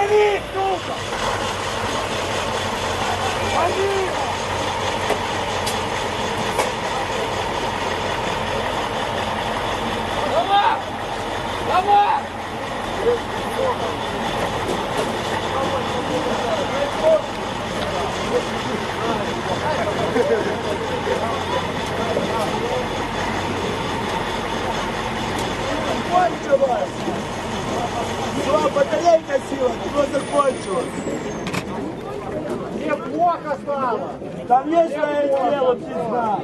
Они, сука! Они! Давай! Давай! Кончилось! Все, батарейка закончилось. Мне плохо стало. Там есть свое дело, пизда.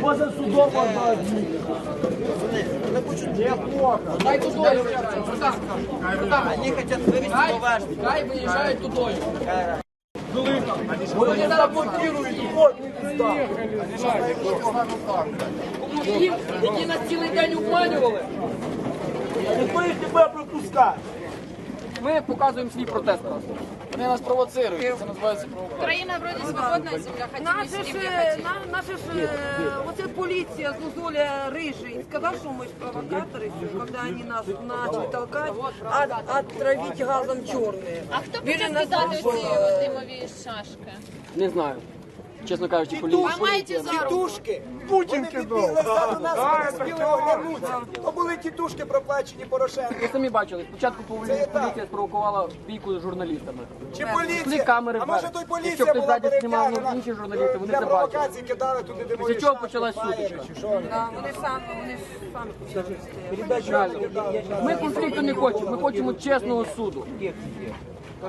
Поза судом можно одни. Мне плохо. Дай тудою. Они хотят вывести Хай, хай виїжджають тудою. Вони заблокирують вход, пизда. Комуністів, які нас цілий день обманювали. Ніхто їх не буде пропускати. Ми показуємо свій протест просто. Вони нас провоцирують. Це називається провокація. Украина вроде свободная земля, хотим Наши вести, ж, где е, хотим. на- наши ж, е, оце поліція з Лузоля Рыжий сказав, що ми ж провокаторы, когда они нас начали толкать, а отравить газом черные. А хто Біля почав нас кидати було, ці е, димові шашки? Не знаю. Чесно кажучи, за? Тітушки. Путін підбігли ззаду нас, вони спіли оглянутися. То були тітушки проплачені Порошенко. Ви самі бачили, спочатку Це поліція, є так. поліція спровокувала бійку з журналістами. Чи поліція? камери А може вверх. той Якщо поліція хтось була ззаді знімав, ну, перетягнена? інші журналісти, вони Для це бачили. провокації кидали туди димові Після чого шашки, почалась фаєри, сутичка. чи що? Да, вони самі, вони ж самі. Ми конфлікту не хочемо, ми хочемо чесного суду.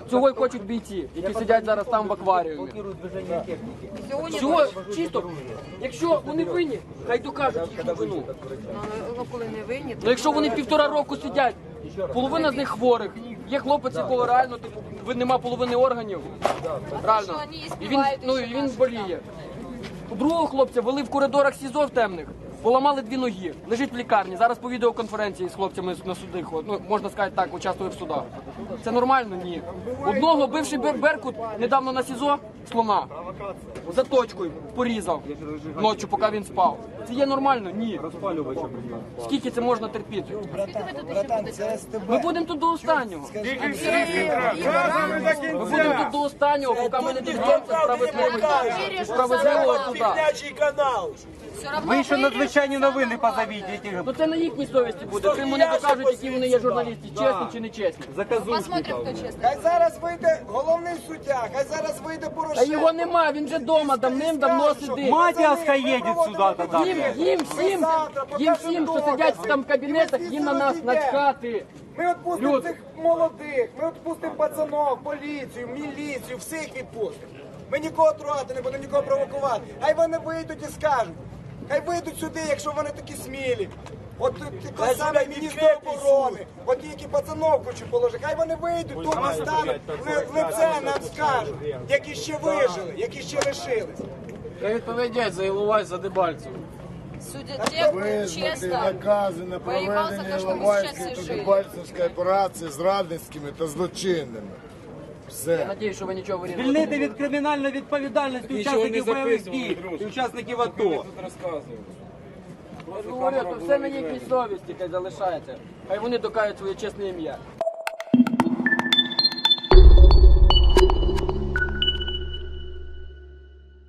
Цього й хочуть бійці, які сидять зараз там в акваріумі. Всього чисто. Якщо вони винні, хай докажуть їхню вину. ну, коли не винні, Ну якщо вони півтора року сидять, половина з них хворих. Є хлопець, якого реально типу, ви- нема половини органів. Реально. І він, ну, і і він боліє. У другого хлопця вели в коридорах СІЗО в темних, поламали дві ноги, лежить в лікарні. Зараз по відеоконференції з хлопцями на суди ходить. Ну, можна сказати так, участвує в судах. Це нормально? Ні. Одного бивший Бер- Беркут недавно на СІЗО слона за точкою порізав ночі, поки він спав. Це є нормально? Ні. Скільки це можна терпіти? Ми будемо тут до останнього. Ми будемо тут до останнього, поки ми не дійдемося справедливості. Справедливого суда. Півнячий канал. Все равно надзвичайні новини позовите этих Ну це на їхній совісті буде. Чим вони докажуть, які вони є журналісти, чесні чи не чесні. Посмотрим, хто чесний. Хай зараз вийде головний суддя, хай зараз вийде А Порошенко. його нема, він вже вдома давним-давно сидить. Матіаска їде сюди. Їм, їм всім, їм всім, що сидять там в кабінетах, їм на нас начхати. Ми відпустимо Люди. цих молодих, ми відпустимо пацанов, поліцію, міліцію, всіх відпустимо. Ми нікого трогати не будемо, нікого провокувати. Хай вони вийдуть і скажуть. Хай вийдуть сюди, якщо вони такі смілі. От той самий міністр оборони, от ті, які пацанов хочуть положити, хай вони вийдуть тут і стануть, в лице нам скажуть, які ще вижили, які ще лишились. Хай відповідають за Іловайськ, за Дебальцев. Судя те, кто Визнати честно накази на воевал за то, проведення чтобы мы Іловайської сейчас та жили. Дебальцевської операції зрадницькими та злочинними. Я Все. надію, що ви нічого вирішили. Звільнити від кримінальної відповідальності учасників бойових дій і учасників АТО. Я говорю, то все на їхній совісті, хай залишається. Хай вони докажуть своє чесне ім'я.